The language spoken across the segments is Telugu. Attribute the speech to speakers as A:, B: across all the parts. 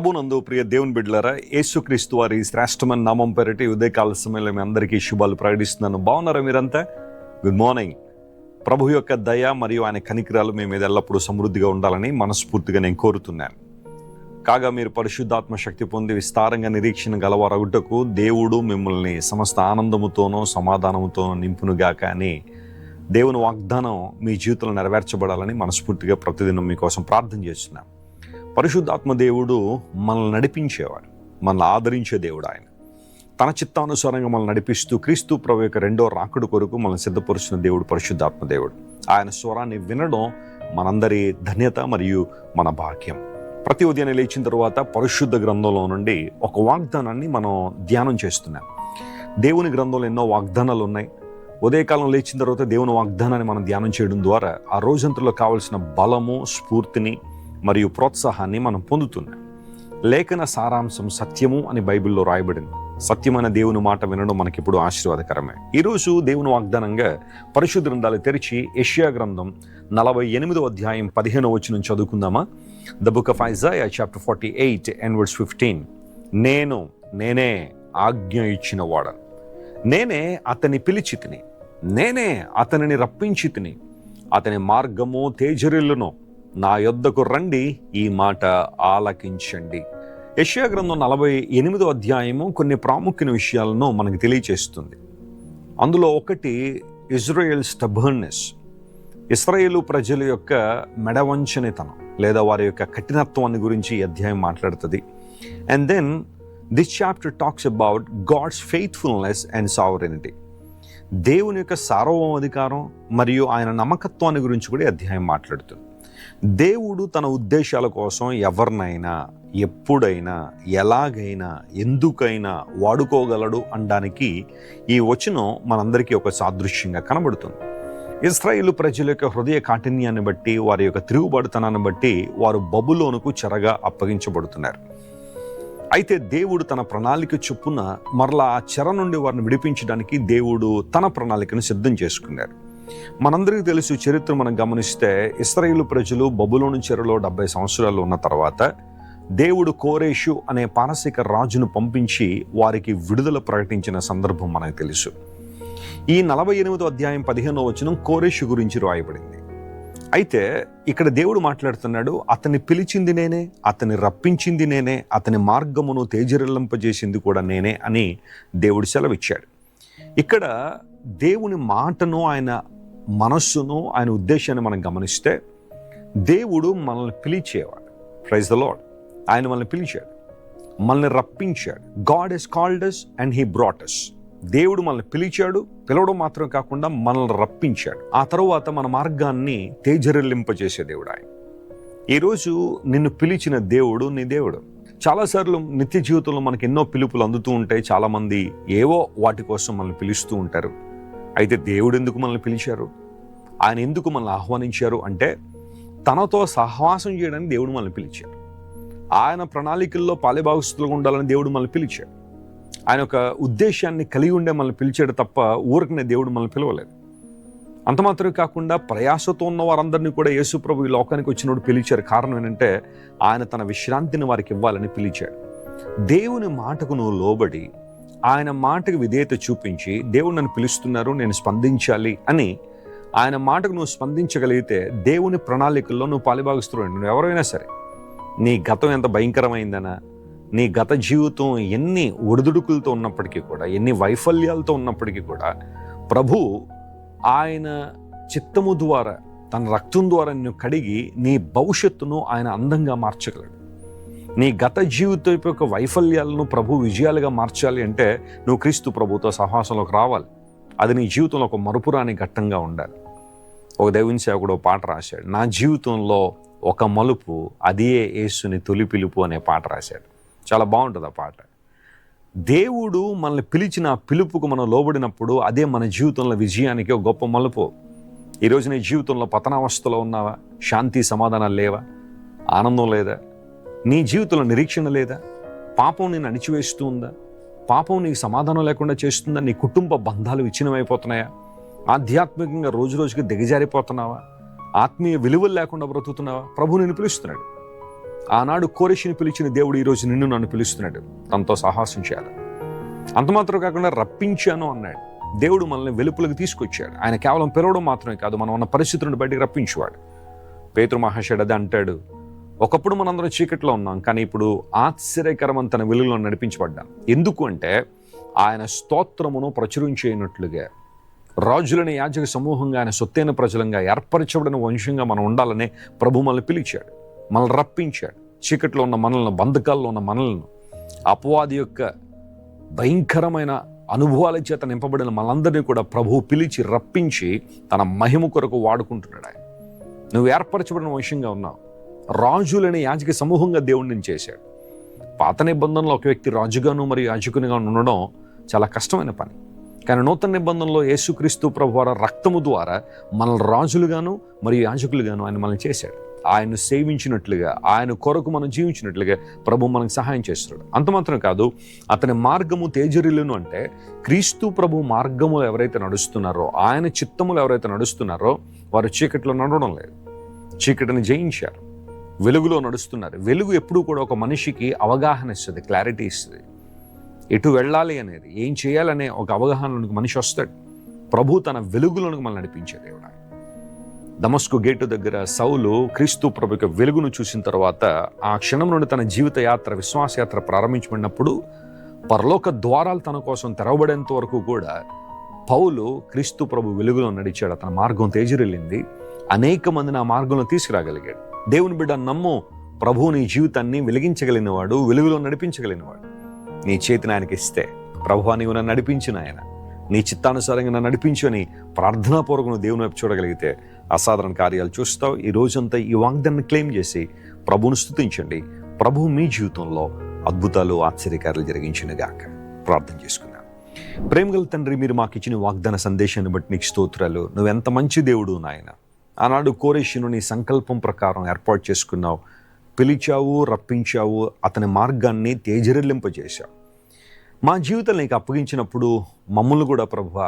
A: ప్రభునందు ప్రియ దేవుని బిడ్డలారా యేసుక్రీస్తు వారి శ్రేష్టమైన నామం పెరటి ఉదయకాల సమయంలో మీ అందరికీ శుభాలు ప్రకటిస్తున్నాను. బాగున్నారా మీరంతా? గుడ్ మార్నింగ్ ప్రభు యొక్క దయ మరియు ఆయన కనికరాలు మీ మీద ఎల్లప్పుడూ సమృద్ధిగా ఉండాలని మనస్ఫూర్తిగా నేను కోరుతున్నాను. కాగా మీరు పరిశుద్ధాత్మ శక్తి పొంది విస్తారంగా నిరీక్షణ గలవారగుటకు దేవుడు మిమ్మల్ని సమస్త ఆనందముతోనో సమాధానముతోనో నింపునుగా అని దేవుని వాగ్దానం మీ జీవితంలో నెరవేర్చబడాలని మనస్ఫూర్తిగా ప్రతిదినం మీకోసం ప్రార్థన చేస్తున్నాం. పరిశుద్ధాత్మ దేవుడు మనల్ని నడిపించేవాడు మనల్ని ఆదరించే దేవుడు ఆయన. తన చిత్తానుసారంగా మనల్ని నడిపిస్తూ క్రీస్తు ప్రభు యొక్క రెండో రాకుడు కొరకు మనల్ని సిద్ధపరుచిన దేవుడు పరిశుద్ధాత్మ దేవుడు. ఆయన స్వరాన్ని వినడం మనందరి ధన్యత మరియు మన భాగ్యం. ప్రతి ఉదయం లేచిన తర్వాత పరిశుద్ధ గ్రంథంలో నుండి ఒక వాగ్దానాన్ని మనం ధ్యానం చేస్తున్నాం. దేవుని గ్రంథంలో ఎన్నో వాగ్దానాలు ఉన్నాయి. ఉదయకాలం లేచిన తర్వాత దేవుని వాగ్దానాన్ని మనం ధ్యానం చేయడం ద్వారా ఆ రోజంతలో కావలసిన బలము స్ఫూర్తిని మరియు ప్రోత్సాహాన్ని మనం పొందుతున్నాం. లేఖన సారాంశం సత్యము అని బైబిల్లో రాయబడింది. సత్యమైన దేవుని మాట వినడం మనకిప్పుడు ఆశీర్వాదకరమే. ఈరోజు దేవుని వాగ్దానంగా పరిశుద్ధ గ్రంథాలు తెరిచి ఏషియా గ్రంథం నలభై ఎనిమిదో అధ్యాయం పదిహేనో వచ్చిన చదువుకుందామా? The book of Isaiah chapter forty eight and words fifteen నేను నేనే ఆజ్ఞ ఇచ్చిన వాడను. నేనే అతని పిలిచి తిని నేనే అతనిని రప్పించి తిని అతని మార్గము తేజరిల్లును. నా యొద్దకు రండి ఈ మాట ఆలకించండి. యష్యా గ్రంథం నలభై ఎనిమిదో అధ్యాయము కొన్ని ప్రాముఖ్యమైన విషయాలను మనకు తెలియచేస్తుంది. అందులో ఒకటి ఇజ్రాయెల్ స్టబర్నెస్ ఇస్రాయేలు ప్రజల యొక్క మెడవంచనితనం లేదా వారి యొక్క కఠినత్వాన్ని గురించి ఈ అధ్యాయం మాట్లాడుతుంది. And then this chapter talks about God's faithfulness and sovereignty దేవుని యొక్క సార్వభౌమాధికారం మరియు ఆయన నమ్మకత్వాన్ని గురించి కూడా ఈ అధ్యాయం మాట్లాడుతుంది. దేవుడు తన ఉద్దేశాల కోసం ఎవరినైనా ఎప్పుడైనా ఎలాగైనా ఎందుకైనా వాడుకోగలడు అనడానికి ఈ వచనం మనందరికీ ఒక సాదృశ్యంగా కనబడుతుంది. ఇస్రాయిల్ ప్రజల యొక్క హృదయ కాఠిన్యాన్ని బట్టి వారి యొక్క తిరుగుబడుతనాన్ని బట్టి వారు బబులోనుకు చెరగా అప్పగించబడుతున్నారు. అయితే దేవుడు తన ప్రణాళిక చొప్పున మరలా ఆ చెర నుండి వారిని విడిపించడానికి దేవుడు తన ప్రణాళికను సిద్ధం చేసుకున్నారు. మనందరికీ తెలుసు చరిత్ర మనం గమనిస్తే ఇస్రాయేలు ప్రజలు బబులోని చెరలో డెబ్బై సంవత్సరాలు ఉన్న తర్వాత దేవుడు కోరేషు అనే పారసిక రాజును పంపించి వారికి విడుదల ప్రకటించిన సందర్భం మనకు తెలుసు. ఈ నలభై ఎనిమిదో అధ్యాయం పదిహేనో వచనం కోరేషు గురించి రాయబడింది. అయితే ఇక్కడ దేవుడు మాట్లాడుతున్నాడు అతన్ని పిలిచింది నేనే అతన్ని రప్పించింది నేనే అతని మార్గమును తేజరిల్లింపజేసింది కూడా నేనే అని దేవుడు సెలవిచ్చాడు. ఇక్కడ దేవుని మాటను ఆయన మనస్సును ఆయన ఉద్దేశాన్ని మనం గమనిస్తే దేవుడు మనల్ని పిలిచేవాడు. ప్రైజ్ ద లాడ్ ఆయన మనల్ని పిలిచాడు. మనల్ని రప్పించాడు. God has called us and he brought us దేవుడు మనల్ని పిలిచాడు పిలవడం మాత్రం కాకుండా మనల్ని రప్పించాడు. ఆ తరువాత మన మార్గాన్ని తేజరిల్లింపజేసే దేవుడు ఆయన. ఈరోజు నిన్ను పిలిచిన దేవుడు నీ దేవుడు. చాలాసార్లు నిత్య జీవితంలో మనకి ఎన్నో పిలుపులు అందుతూ ఉంటాయి. చాలామంది ఏవో వాటి కోసం మనల్ని పిలుస్తూ ఉంటారు. అయితే దేవుడు ఎందుకు మనల్ని పిలిచారు? ఆయన ఎందుకు మనల్ని ఆహ్వానించారు అంటే తనతో సహవాసం చేయడానికి దేవుడు మనల్ని పిలిచాడు. ఆయన ప్రణాళికల్లో పాలిభాగస్తులుగా ఉండాలని దేవుడు మనల్ని పిలిచాడు. ఆయన ఒక ఉద్దేశాన్ని కలిగి ఉండే మనల్ని పిలిచాడు తప్ప ఊరికనే దేవుడు మనల్ని పిలవలేదు. అంత మాత్రమే కాకుండా ప్రయాసతో ఉన్న వారందరినీ కూడా యేసుప్రభు ఈ లోకానికి వచ్చినప్పుడు పిలిచారు. కారణం ఏంటంటే ఆయన తన విశ్రాంతిని వారికి ఇవ్వాలని పిలిచాడు. దేవుని మాటకు నువ్వు లోబడి ఆయన మాటకు విధేయత చూపించి దేవుడు నన్ను పిలుస్తున్నారు నేను స్పందించాలి అని ఆయన మాటకు నువ్వు స్పందించగలిగితే దేవుని ప్రణాళికల్లో నువ్వు పాలిభాగిస్తున్నాడు నువ్వు ఎవరైనా సరే నీ గతం ఎంత భయంకరమైందనా నీ గత జీవితం ఎన్ని ఒడిదుడుకులతో ఉన్నప్పటికీ కూడా ఎన్ని వైఫల్యాలతో ఉన్నప్పటికీ కూడా ప్రభు ఆయన చిత్తము ద్వారా తన రక్తం ద్వారా నిన్ను కడిగి నీ భవిష్యత్తును ఆయన అందంగా మార్చగలడు. నీ గత జీవితం యొక్క వైఫల్యాలను ప్రభు విజయాలుగా మార్చాలి అంటే నువ్వు క్రీస్తు ప్రభుతో సహాసంలోకి రావాలి. అది నీ జీవితంలో ఒక మరుపురాని ఘట్టంగా ఉండాలి. ఒక దేవుని సేవకుడు ఒక పాట రాశాడు. నా జీవితంలో ఒక మలుపు అదే యేసుని తొలి పిలుపు అనే పాట రాశాడు. చాలా బాగుంటుంది ఆ పాట. దేవుడు మనల్ని పిలిచిన పిలుపుకు మనం లోబడినప్పుడు అదే మన జీవితంలో విజయానికి ఒక గొప్ప మలుపు. ఈరోజు నీ జీవితంలో పతనావస్థలో ఉన్నావా? శాంతి సమాధానాలు లేవా? ఆనందం లేదా? నీ జీవితంలో నిరీక్షణ లేదా? పాపం నేను అణిచివేస్తూ ఉందా పాపం నీకు సమాధానం లేకుండా చేస్తుందా నీ కుటుంబ బంధాలు విచ్ఛిన్నమైపోతున్నాయా? ఆధ్యాత్మికంగా రోజు రోజుకి దిగజారిపోతున్నావా? ఆత్మీయ విలువలు లేకుండా బ్రతుకుతున్నావా? ప్రభు నేను పిలుస్తున్నాడు. ఆనాడు కోరిషిని పిలిచిన దేవుడు ఈరోజు నిన్ను నన్ను పిలుస్తున్నాడు. తనతో సాహసం చేయాలి. అంతమాత్రం కాకుండా రప్పించాను అన్నాడు. దేవుడు మనల్ని వెలుపులకు తీసుకొచ్చాడు. ఆయన కేవలం పిలవడం మాత్రమే కాదు మనం ఉన్న పరిస్థితులను బయటికి రప్పించేవాడు. పేతృ మహాశయుడు అంటాడు. ఒకప్పుడు మనందరం చీకట్లో ఉన్నాం కానీ ఇప్పుడు ఆశ్చర్యకరమని తన వెలుగులో నడిపించబడ్డాం. ఎందుకు అంటే ఆయన స్తోత్రమును ప్రచురించేయనట్లుగా రాజులని యాజక సమూహంగా ఆయన సొత్తైన ప్రజలంగా ఏర్పరచబడిన వంశంగా మనం ఉండాలనే ప్రభు మనల్ని పిలిచాడు మనల్ని రప్పించాడు. చీకట్లో ఉన్న మనల్ని బంధకాల్లో ఉన్న మనల్ని అపవాది యొక్క భయంకరమైన అనుభవాల చేత నింపబడిన మనందరినీ కూడా ప్రభువు పిలిచి రప్పించి తన మహిమ కొరకు వాడుకుంటున్నాడు ఆయన. నువ్వు ఏర్పరచబడిన వంశంగా ఉన్నావు రాజులని యాజక సమూహంగా దేవుడిని చేశాడు. పాత నిబంధనలో ఒక వ్యక్తి రాజుగాను మరియు యాజకునిగా ఉండడం చాలా కష్టమైన పని. కానీ నూతన నిబంధనలో యేసుక్రీస్తు ప్రభు వారి రక్తము ద్వారా మనల్ని రాజులుగాను మరియు యాజకులుగాను ఆయన మనల్ని చేశాడు. ఆయన సేవించినట్లుగా ఆయన కొరకు మనం జీవించినట్లుగా ప్రభు మనకు సహాయం చేస్తున్నాడు. అంత మాత్రం కాదు అతని మార్గము తేజరిల్లును అంటే క్రీస్తు ప్రభు మార్గములు ఎవరైతే నడుస్తున్నారో ఆయన చిత్తములు ఎవరైతే నడుస్తున్నారో వారు చీకట్లో నడవడం లేదు. చీకటిని జయించారు. వెలుగులో నడుస్తున్నారు. వెలుగు ఎప్పుడూ కూడా ఒక మనిషికి అవగాహన ఇస్తుంది క్లారిటీ ఇస్తుంది. ఎటు వెళ్ళాలి అనేది ఏం చేయాలనే ఒక అవగాహనలోనికి మనిషి వస్తాడు. ప్రభు తన వెలుగులోనికి మనల్ని నడిపించే దేవుడు దమస్కు గేటు దగ్గర సౌలు క్రీస్తు ప్రభు యొక్క వెలుగును చూసిన తర్వాత ఆ క్షణం నుండి తన జీవిత యాత్ర విశ్వాసయాత్ర ప్రారంభించబడినప్పుడు పరలోక ద్వారాలు తన కోసం తెరవబడేంత వరకు కూడా పౌలు క్రీస్తు ప్రభు వెలుగులో నడిచాడు. అతని మార్గం తేజరిల్లింది. అనేక మందిని ఆ మార్గంలో తీసుకురాగలిగాడు. దేవుని బిడ్డ నమ్ము ప్రభువు నీ జీవితాన్ని వెలిగించగలిగినవాడు వెలుగులో నడిపించగలిగినవాడు. నీ చేతిని ఆయనకి ఇస్తే ప్రభు నీవు నన్ను నడిపించిన ఆయన నీ చిత్తానుసారంగా నన్ను నడిపించు అని ప్రార్థనాపూర్వకం దేవుని వైపు చూడగలిగితే అసాధారణ కార్యాలు చూస్తావు. ఈ రోజంతా ఈ వాగ్దాన్ని క్లెయిమ్ చేసి ప్రభువును స్థుతించండి ప్రభు మీ జీవితంలో అద్భుతాలు ఆశ్చర్యకార్యాలు జరిగించినగాక ప్రార్థన చేసుకున్నాను ప్రేమగల తండ్రి మీరు మాకు ఇచ్చిన వాగ్దాన సందేశాన్ని బట్టి నీకు స్తోత్రాలు. నువ్వెంత మంచి దేవుడు నాయన. ఆనాడు కోరేషును నీ సంకల్పం ప్రకారం ఏర్పాటు చేసుకున్నావు. పిలిచావు రప్పించావు అతని మార్గాన్ని తేజరిల్లింపజేశావు. మా జీవితం నీకు అప్పగించినప్పుడు మమ్మల్ని కూడా ప్రభు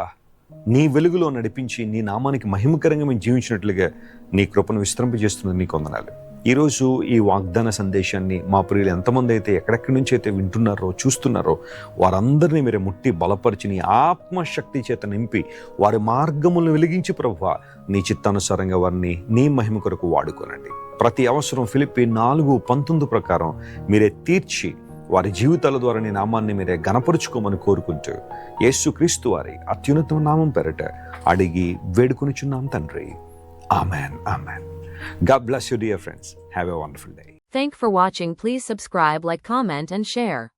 A: నీ వెలుగులో నడిపించి నీ నామానికి మహిమకరంగా మేము జీవించినట్లుగా నీ కృపను విస్తరింపజేస్తున్నది నీకు వందనాలు. ఈరోజు ఈ వాగ్దాన సందేశాన్ని మా ప్రియులు ఎంతమంది అయితే ఎక్కడెక్కడి నుంచి అయితే వింటున్నారో చూస్తున్నారో వారందరినీ మీరు ముట్టి బలపరిచి నీ ఆత్మశక్తి చేత నింపి వారి మార్గములను వెలిగించి ప్రభు నీ చిత్తానుసారంగా వారిని నీ మహిమ కొరకు వాడుకోనండి. ప్రతి అవసరం ఫిలిప్పి నాలుగు పంతొమ్మిది ప్రకారం మీరే తీర్చి వారి జీవితాల ద్వారా నీ నామాన్ని మీరే గణపరుచుకోమని కోరుకుంటూ యేసుక్రీస్తు వారి అత్యున్నత నామం పెరట అడిగి వేడుకొనిచున్నాం తండ్రి. Amen amen. God bless you, dear friends. Have a wonderful day.
B: Thank for watching. Please subscribe, like, comment, and share.